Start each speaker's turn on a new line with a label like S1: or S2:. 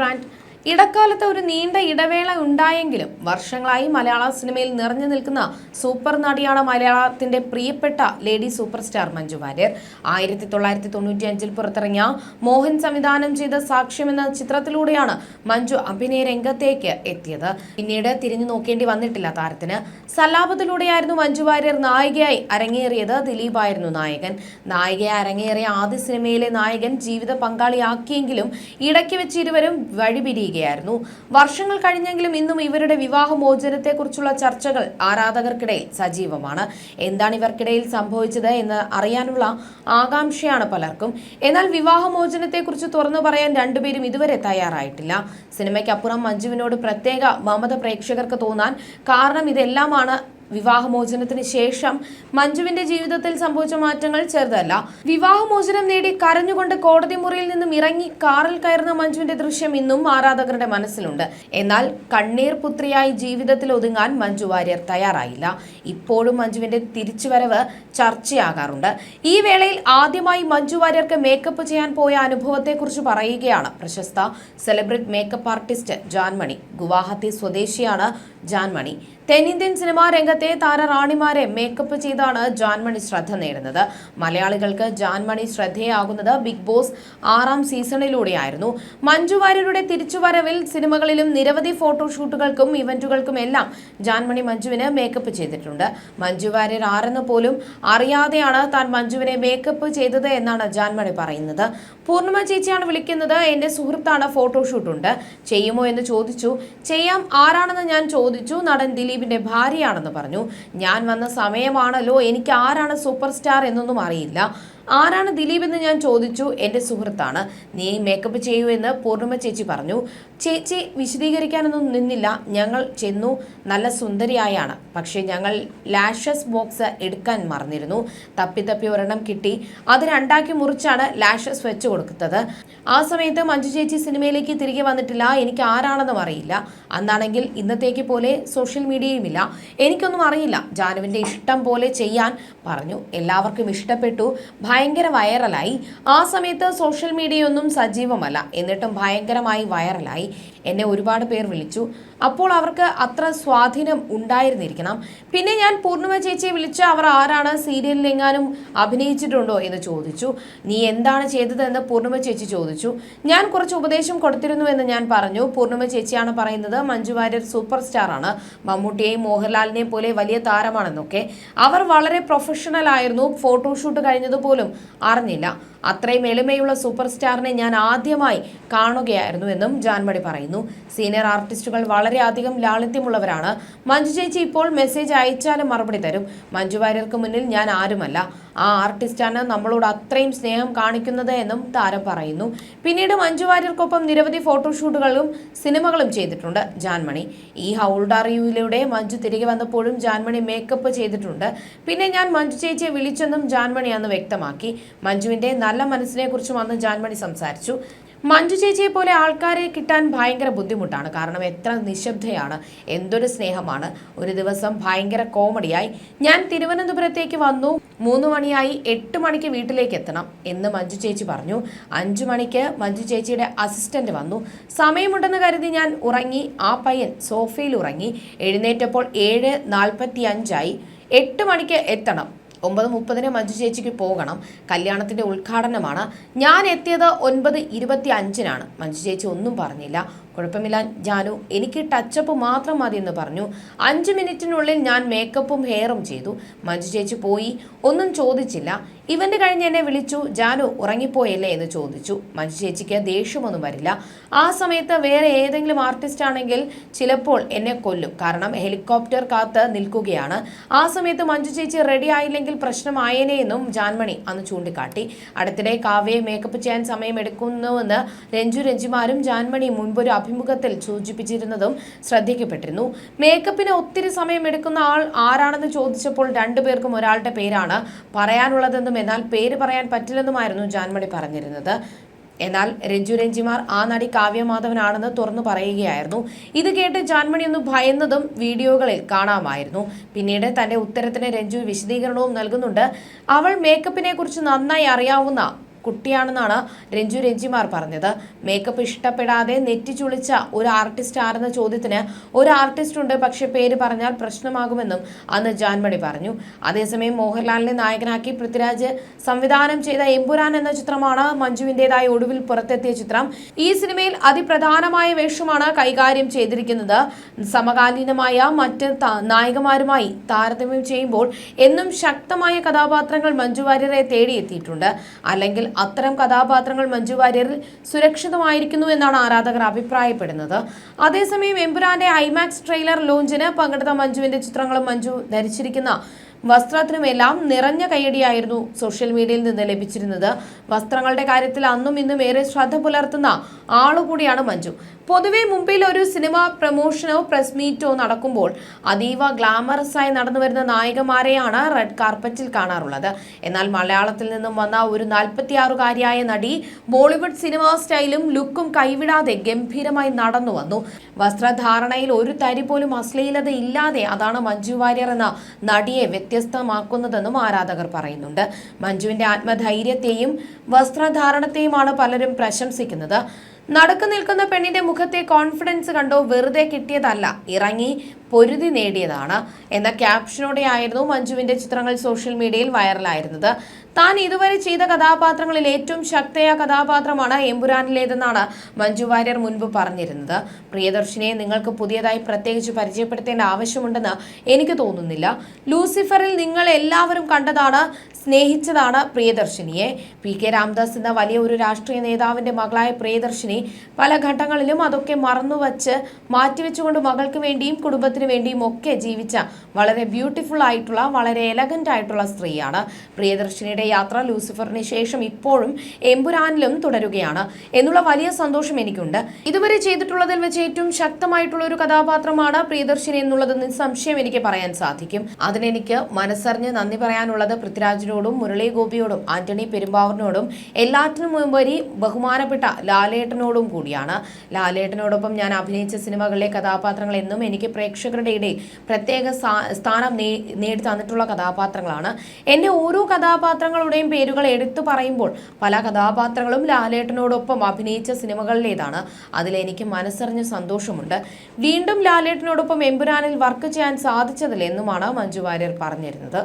S1: Brand ഇടക്കാലത്ത് ഒരു നീണ്ട ഇടവേള ഉണ്ടായെങ്കിലും വർഷങ്ങളായി മലയാള സിനിമയിൽ നിറഞ്ഞു നിൽക്കുന്ന സൂപ്പർ നടിയാണ് മലയാളത്തിന്റെ പ്രിയപ്പെട്ട lady super star Manju Warrier. ആയിരത്തി തൊള്ളായിരത്തി തൊണ്ണൂറ്റി അഞ്ചിൽ പുറത്തിറങ്ങിയ മോഹൻ സംവിധാനം ചെയ്ത സാക്ഷ്യം എന്ന ചിത്രത്തിലൂടെയാണ് മഞ്ജു അഭിനയ രംഗത്തേക്ക് എത്തിയത്. പിന്നീട് തിരിഞ്ഞു നോക്കേണ്ടി വന്നിട്ടില്ല താരത്തിന്. സല്ലാപത്തിലൂടെയായിരുന്നു മഞ്ജു വാര്യർ നായികയായി അരങ്ങേറിയത് ദിലീപായിരുന്നു നായകൻ. നായികയെ അരങ്ങേറിയ ആദ്യ സിനിമയിലെ നായകൻ ജീവിത പങ്കാളിയാക്കിയെങ്കിലും ഇടയ്ക്ക് വെച്ച് ഇരുവരും വഴിപിരിയുകയായിരുന്നു വർഷങ്ങൾ കഴിഞ്ഞെങ്കിലും ഇന്നും ഇവരുടെ വിവാഹമോചനത്തെക്കുറിച്ചുള്ള ചർച്ചകൾ ആരാധകർക്കിടയിൽ സജീവമാണ്. എന്താണ് ഇവർക്കിടയിൽ സംഭവിച്ചത് എന്ന് അറിയാനുള്ള ആകാംക്ഷയാണ് പലർക്കും. എന്നാൽ വിവാഹമോചനത്തെക്കുറിച്ച് തുറന്നു പറയാൻ രണ്ടുപേരും ഇതുവരെ തയ്യാറായിട്ടില്ല. സിനിമയ്ക്കപ്പുറം മഞ്ജുവിനോട് പ്രത്യേക മമത പ്രേക്ഷകർക്ക് തോന്നാൻ കാരണം ഇതെല്ലാമാണ് വിവാഹമോചനത്തിന് ശേഷം മഞ്ജുവിന്റെ ജീവിതത്തിൽ സംഭവിച്ച മാറ്റങ്ങൾ ചെറുതല്ല. വിവാഹമോചനം നേടി കരഞ്ഞുകൊണ്ട് കോടതി മുറിയിൽ നിന്നും ഇറങ്ങി കാറിൽ കയറുന്ന മഞ്ജുവിന്റെ ദൃശ്യം ഇന്നും ആരാധകരുടെ മനസ്സിലുണ്ട്. എന്നാൽ കണ്ണീർ പുത്രിയായി ജീവിതത്തിൽ ഒതുങ്ങാൻ മഞ്ജു വാര്യർ തയ്യാറായില്ല. ഇപ്പോഴും മഞ്ജുവിന്റെ തിരിച്ചുവരവ് ചർച്ചയാകാറുണ്ട്. ഈ വേളയിൽ ആദ്യമായി മഞ്ജു വാര്യർക്ക് മേക്കപ്പ് ചെയ്യാൻ പോയ അനുഭവത്തെക്കുറിച്ച് പറയുകയാണ് പ്രശസ്ത celebrity makeup artist Janmani. Guwahati സ്വദേശിയാണ് ജാൻമണി. തെന്നിന്ത്യൻ സിനിമാ രംഗത്തെ താരറാണിമാരെ മേക്കപ്പ് ചെയ്താണ് ജാൻമണി ശ്രദ്ധ നേടുന്നത്. മലയാളികൾക്ക് ജാൻമണി ശ്രദ്ധേയാകുന്നത് ബിഗ് ബോസ് ആറാം സീസണിലൂടെയായിരുന്നു. മഞ്ജു വാര്യരുടെ തിരിച്ചുവരവിൽ സിനിമകളിലും നിരവധി ഫോട്ടോഷൂട്ടുകൾക്കും ഇവന്റുകൾക്കും എല്ലാം ജാൻമണി മഞ്ജുവിന് മേക്കപ്പ് ചെയ്തിട്ടുണ്ട്. മഞ്ജു വാര്യർ ആരെന്ന് പോലും അറിയാതെയാണ് താൻ മഞ്ജുവിനെ മേക്കപ്പ് ചെയ്തത് എന്നാണ് ജാൻമണി പറയുന്നത്. പൂർണിമ ചേച്ചിയാണ് വിളിക്കുന്നത്. എന്റെ സുഹൃത്താണ് ഫോട്ടോഷൂട്ടുണ്ട്. ചെയ്യുമോ എന്ന് ചോദിച്ചു. ചെയ്യാം ആരാണെന്ന് ഞാൻ ചോദിച്ചു. നടൻ ദിലീപിന്റെ ഭാര്യയാണെന്ന് പറഞ്ഞു. ഞാൻ വന്ന സമയമാണല്ലോ. എനിക്ക് ആരാണ് സൂപ്പർ സ്റ്റാർ എന്നൊന്നും അറിയില്ല. ആരാണ് ദിലീപ് എന്ന് ഞാൻ ചോദിച്ചു. എന്റെ സുഹൃത്താണ്. നീ മേക്കപ്പ് ചെയ്യൂ എന്ന് പൂർണിമ ചേച്ചി പറഞ്ഞു. ചേച്ചി വിശദീകരിക്കാനൊന്നും നിന്നില്ല. ഞങ്ങൾ ചെന്നു. നല്ല സുന്ദരിയായാണ്. പക്ഷേ ഞങ്ങൾ ലാഷസ് ബോക്സ് എടുക്കാൻ മറന്നിരുന്നു. തപ്പി തപ്പി ഒരെണ്ണം കിട്ടി. അത് രണ്ടാക്കി മുറിച്ചാണ് ലാഷസ് വെച്ച് കൊടുക്കുന്നത് ആ സമയത്ത് മഞ്ജു ചേച്ചി സിനിമയിലേക്ക് തിരികെ വന്നിട്ടില്ല. എനിക്ക് ആരാണെന്നും അറിയില്ല. അന്നാണെങ്കിൽ ഇന്നത്തേക്ക് പോലെ സോഷ്യൽ മീഡിയയുമില്ല. എനിക്കൊന്നും അറിയില്ല. ജാനുവിന്റെ ഇഷ്ടം പോലെ ചെയ്യാൻ പറഞ്ഞു. എല്ലാവർക്കും ഇഷ്ടപ്പെട്ടു. ഭയങ്കര വൈറലായി ആ സമയത്ത് സോഷ്യൽ മീഡിയ ഒന്നും സജീവമല്ല. എന്നിട്ടും ഭയങ്കരമായി വൈറലായി എന്നെ ഒരുപാട് പേർ വിളിച്ചു. അപ്പോൾ അവർക്ക് അത്ര സ്വാധീനം ഉണ്ടായിരുന്നിരിക്കണം. പിന്നെ ഞാൻ പൂർണിമ ചേച്ചിയെ വിളിച്ച് അവർ ആരാണ് സീരിയലിലെങ്ങാനും അഭിനയിച്ചിട്ടുണ്ടോ എന്ന് ചോദിച്ചു. നീ എന്താണ് ചെയ്തതെന്ന് പൂർണിമ ചേച്ചി ചോദിച്ചു. ഞാൻ കുറച്ച് ഉപദേശം കൊടുത്തിരുന്നു എന്ന് ഞാൻ പറഞ്ഞു. പൂർണിമ ചേച്ചിയാണ് പറയുന്നത് മഞ്ജു വാര്യർ സൂപ്പർ സ്റ്റാർ ആണ് മമ്മൂട്ടിയെയും മോഹൻലാലിനെയും പോലെ വലിയ താരമാണെന്നൊക്കെ. അവർ വളരെ പ്രൊഫഷണൽ ആയിരുന്നു. ഫോട്ടോഷൂട്ട് കഴിഞ്ഞതുപോലും അറിഞ്ഞില്ല. അത്രയും എളിമയുള്ള സൂപ്പർ സ്റ്റാറിനെ ഞാൻ ആദ്യമായി കാണുകയായിരുന്നു എന്നും ജാൻമണി പറയുന്നു. സീനിയർ ആർട്ടിസ്റ്റുകൾ വളരെയധികം ലാളിത്യമുള്ളവരാണ്. മഞ്ജു ചേച്ചി ഇപ്പോൾ മെസ്സേജ് അയച്ചാലും മറുപടി തരും. മഞ്ജു വാര്യർക്ക് മുന്നിൽ ഞാൻ ആരുമല്ല. ആ ആർട്ടിസ്റ്റാണ് നമ്മളോട് അത്രയും സ്നേഹം കാണിക്കുന്നത് എന്നും താരം പറയുന്നു. പിന്നീട് മഞ്ജു വാര്യർക്കൊപ്പം നിരവധി ഫോട്ടോഷൂട്ടുകളും സിനിമകളും ചെയ്തിട്ടുണ്ട് ജാൻമണി. ഈ ഹൗൾഡാറിയുവിലൂടെ മഞ്ജു തിരികെ വന്നപ്പോഴും ജാൻമണി മേക്കപ്പ് ചെയ്തിട്ടുണ്ട്. പിന്നെ ഞാൻ മഞ്ജു ചേച്ചിയെ വിളിച്ചെന്നും ജാൻമണി അന്ന് വ്യക്തമാക്കി. മഞ്ജുവിന്റെ നല്ല മനസ്സിനെ കുറിച്ചും അന്ന് ജാൻമണി സംസാരിച്ചു. മഞ്ജു ചേച്ചിയെ പോലെ ആൾക്കാരെ കിട്ടാൻ ഭയങ്കര ബുദ്ധിമുട്ടാണ്. കാരണം എത്ര നിശബ്ദയാണ് എന്തൊരു സ്നേഹമാണ്. ഒരു ദിവസം ഭയങ്കര കോമഡിയായി. ഞാൻ തിരുവനന്തപുരത്തേക്ക് വന്നു. മൂന്ന് മണിയായി എട്ട് മണിക്ക് വീട്ടിലേക്ക് എത്തണം എന്ന് മഞ്ജു ചേച്ചി പറഞ്ഞു. അഞ്ചു മണിക്ക് മഞ്ജു ചേച്ചിയുടെ അസിസ്റ്റന്റ് വന്നു. സമയമുണ്ടെന്ന് കരുതി ഞാൻ ഉറങ്ങി. ആ പയ്യൻ സോഫയിൽ ഉറങ്ങി. എഴുന്നേറ്റപ്പോൾ ഏഴ് നാൽപ്പത്തി അഞ്ചായി എട്ട് മണിക്ക് എത്തണം. ഒമ്പത് മുപ്പതിന് മഞ്ജു ചേച്ചിക്ക് പോകണം. കല്യാണത്തിന്റെ ഉദ്ഘാടനമാണ്. ഞാൻ എത്തിയത് ഒൻപത് ഇരുപത്തി അഞ്ചിനാണ് മഞ്ജു ചേച്ചി ഒന്നും പറഞ്ഞില്ല. കുഴപ്പമില്ല. ജാനു എനിക്ക് ടച്ചപ്പ് മാത്രം മതി എന്ന് പറഞ്ഞു. അഞ്ച് മിനിറ്റിനുള്ളിൽ ഞാൻ മേക്കപ്പും ഹെയറും ചെയ്തു. മഞ്ജു ചേച്ചി പോയി. ഒന്നും ചോദിച്ചില്ല. ഇവന്റ് കഴിഞ്ഞ് എന്നെ വിളിച്ചു. ജാനു ഉറങ്ങിപ്പോയല്ലേ എന്ന് ചോദിച്ചു. മഞ്ജു ചേച്ചിക്ക് ദേഷ്യമൊന്നും വരില്ല. ആ സമയത്ത് വേറെ ഏതെങ്കിലും ആർട്ടിസ്റ്റ് ആണെങ്കിൽ ചിലപ്പോൾ എന്നെ കൊല്ലും. കാരണം ഹെലികോപ്റ്റർ കാത്ത് നിൽക്കുകയാണ്. ആ സമയത്ത് മഞ്ജു ചേച്ചി റെഡി ആയില്ലെങ്കിൽ പ്രശ്നമായേനെ എന്നും ജാൻമണി അന്ന് ചൂണ്ടിക്കാട്ടി. അടുത്തിടെ കാവ്യയെ മേക്കപ്പ് ചെയ്യാൻ സമയമെടുക്കുന്നുവെന്ന് രഞ്ജു രഞ്ജിമാരും ജാൻമണി മുൻപൊരു അഭിമുഖത്തിൽ സൂചിപ്പിച്ചിരുന്നതും ശ്രദ്ധിക്കപ്പെട്ടിരുന്നു. മേക്കപ്പിന് ഒത്തിരി സമയം എടുക്കുന്ന ആൾ ആരാണെന്ന് ചോദിച്ചപ്പോൾ രണ്ടുപേർക്കും ഒരാളുടെ പേരാണ് പറയാനുള്ളതെന്നും എന്നാൽ പേര് പറയാൻ പറ്റില്ലെന്നുമായിരുന്നു ജാൻമണി പറഞ്ഞിരുന്നത്. എന്നാൽ രഞ്ജു രഞ്ജിമാർ ആ നടി കാവ്യമാധവനാണെന്ന് തുറന്നു പറയുകയായിരുന്നു. ഇത് കേട്ട് ജാൻമണി ഒന്ന് ഭയന്നതും വീഡിയോകളിൽ കാണാമായിരുന്നു. പിന്നീട് തന്റെ ഉത്തരത്തിന് രഞ്ജു വിശദീകരണവും നൽകുന്നുണ്ട്. അവൾ മേക്കപ്പിനെ കുറിച്ച് നന്നായി അറിയാവുന്ന കുട്ടിയാണെന്നാണ് രഞ്ജു രഞ്ജിമാർ പറഞ്ഞത്. മേക്കപ്പ് ഇഷ്ടപ്പെടാതെ നെറ്റി ചുളിച്ച ഒരു ആർട്ടിസ്റ്റ് ആരെന്ന ചോദ്യത്തിന് ഒരു ആർട്ടിസ്റ്റ് ഉണ്ട് പക്ഷെ പേര് പറഞ്ഞാൽ പ്രശ്നമാകുമെന്നും അന്ന് ജാൻമണി പറഞ്ഞു. അതേസമയം മോഹൻലാലിനെ നായകനാക്കി പൃഥ്വിരാജ് സംവിധാനം ചെയ്ത എമ്പുരാൻ എന്ന ചിത്രമാണ് മഞ്ജുവിന്റെതായി ഒടുവിൽ പുറത്തെത്തിയ ചിത്രം. ഈ സിനിമയിൽ അതിപ്രധാനമായ വേഷമാണ് കൈകാര്യം ചെയ്തിരിക്കുന്നത്. സമകാലീനമായ മറ്റ് നായകന്മാരുമായി താരതമ്യം ചെയ്യുമ്പോൾ എന്നും ശക്തമായ കഥാപാത്രങ്ങൾ മഞ്ജു വാര്യരെ തേടിയെത്തിയിട്ടുണ്ട്. അല്ലെങ്കിൽ അത്തരം കഥാപാത്രങ്ങൾ മഞ്ജു വാര്യറിൽ സുരക്ഷിതമായിരിക്കുന്നു എന്നാണ് ആരാധകർ അഭിപ്രായപ്പെടുന്നത്. അതേസമയം എമ്പുരാന്റെ ഐമാക്സ് ട്രെയിലർ ലോഞ്ചിന് പങ്കെടുത്ത മഞ്ജുവിന്റെ ചിത്രങ്ങളും മഞ്ജു ധരിച്ചിരിക്കുന്ന വസ്ത്രത്തിനുമെല്ലാം നിറഞ്ഞ കയ്യടിയായിരുന്നു സോഷ്യൽ മീഡിയയിൽ നിന്ന് ലഭിച്ചിരുന്നത്. വസ്ത്രങ്ങളുടെ കാര്യത്തിൽ അന്നും ഇന്നും ഏറെ ശ്രദ്ധ പുലർത്തുന്ന ആളുകൂടിയാണ് മഞ്ജു. പൊതുവെ മുംബൈയിൽ ഒരു സിനിമ പ്രമോഷനോ പ്രസ് മീറ്റോ നടക്കുമ്പോൾ അതീവ ഗ്ലാമറസ് ആയി നടന്നു വരുന്ന നായികമാരെയാണ് റെഡ് കാർപ്പറ്റിൽ കാണാറുള്ളത്. എന്നാൽ മലയാളത്തിൽ നിന്നും വന്ന ഒരു നാൽപ്പത്തിയാറുകാരിയായ നടി ബോളിവുഡ് സിനിമാ സ്റ്റൈലും ലുക്കും കൈവിടാതെ ഗംഭീരമായി നടന്നു വന്നു. വസ്ത്രധാരണയിൽ ഒരു തരി പോലും അശ്ലീലത ഇല്ലാതെ അതാണ് മഞ്ജു വാര്യർ എന്ന നടിയെ വ്യത്യസ്തമാക്കുന്നതെന്നും ആരാധകർ പറയുന്നുണ്ട്. മഞ്ജുവിന്റെ ആത്മധൈര്യത്തെയും വസ്ത്രധാരണത്തെയുമാണ് പലരും പ്രശംസിക്കുന്നത്. നടക്കു നിൽക്കുന്ന പെണ്ണിന്റെ മുഖത്തെ കോൺഫിഡൻസ് കണ്ടോ വെറുതെ കിട്ടിയതല്ല. ഇറങ്ങി പൊരുതി നേടിയതാണ് എന്ന ക്യാപ്ഷനോടെയായിരുന്നു മഞ്ജുവിന്റെ ചിത്രങ്ങൾ സോഷ്യൽ മീഡിയയിൽ വൈറലായിരുന്നത്. താൻ ഇതുവരെ ചെയ്ത കഥാപാത്രങ്ങളിൽ ഏറ്റവും ശക്തയായ കഥാപാത്രമാണ് എമ്പുരാനിലേതെന്നാണ് മഞ്ജു വാര്യർ മുൻപ് പറഞ്ഞിരുന്നത്. പ്രിയദർശിനെ നിങ്ങൾക്ക് പുതിയതായി പ്രത്യേകിച്ച് പരിചയപ്പെടുത്തേണ്ട ആവശ്യമുണ്ടെന്ന് എനിക്ക് തോന്നുന്നില്ല. ലൂസിഫറിൽ നിങ്ങൾ എല്ലാവരും കണ്ടതാണ് സ്നേഹിച്ചതാണ് പ്രിയദർശിനിയെ. പി കെ രാംദാസ് എന്ന വലിയ ഒരു രാഷ്ട്രീയ നേതാവിന്റെ മകളായ പ്രിയദർശിനി പല ഘട്ടങ്ങളിലും അതൊക്കെ മറന്നുവച്ച് മാറ്റിവെച്ചുകൊണ്ട് മകൾക്ക് വേണ്ടിയും കുടുംബത്തിന് വേണ്ടിയും ഒക്കെ ജീവിച്ച വളരെ ബ്യൂട്ടിഫുൾ ആയിട്ടുള്ള വളരെ എലഗന്റ് ആയിട്ടുള്ള സ്ത്രീയാണ്. പ്രിയദർശിനിയുടെ യാത്ര ലൂസിഫറിന് ശേഷം ഇപ്പോഴും എമ്പുരാനിലും തുടരുകയാണ്. എന്നുള്ള വലിയ സന്തോഷം എനിക്കുണ്ട്. ഇതുവരെ ചെയ്തിട്ടുള്ളതിൽ വെച്ച് ഏറ്റവും ശക്തമായിട്ടുള്ള ഒരു കഥാപാത്രമാണ് പ്രിയദർശിനി എന്നുള്ളത് സംശയം എനിക്ക് പറയാൻ സാധിക്കും. അതിനെനിക്ക് മനസ്സറിഞ്ഞ് നന്ദി പറയാനുള്ളത് പൃഥ്വിരാജിനോടും മുരളി ഗോപിയോടും ആന്റണി പെരുമ്പാവൂരിനോടും എല്ലാറ്റിനും മുമ്പരി ബഹുമാനപ്പെട്ട ലാലേട്ടനോടും കൂടിയാണ്. ലാലേട്ടനോടൊപ്പം ഞാൻ അഭിനയിച്ച സിനിമകളിലെ കഥാപാത്രങ്ങൾ എന്നും എനിക്ക് പ്രേക്ഷകരുടെ ഇടയിൽ പ്രത്യേക സ്ഥാനം നേടി തന്നിട്ടുള്ള കഥാപാത്രങ്ങളാണ്. എന്റെ ഓരോ കഥാപാത്രങ്ങളുടെയും പേരുകൾ എടുത്തു പറയുമ്പോൾ പല കഥാപാത്രങ്ങളും ലാലേട്ടനോടൊപ്പം അഭിനയിച്ച സിനിമകളിലേതാണ്. അതിലെനിക്ക് മനസ്സറിഞ്ഞ സന്തോഷമുണ്ട്. വീണ്ടും ലാലേട്ടനോടൊപ്പം എമ്പുരാനിൽ വർക്ക് ചെയ്യാൻ സാധിച്ചതിൽ എന്നുമാണ് മഞ്ജു വാര്യർ പറഞ്ഞിരുന്നത്.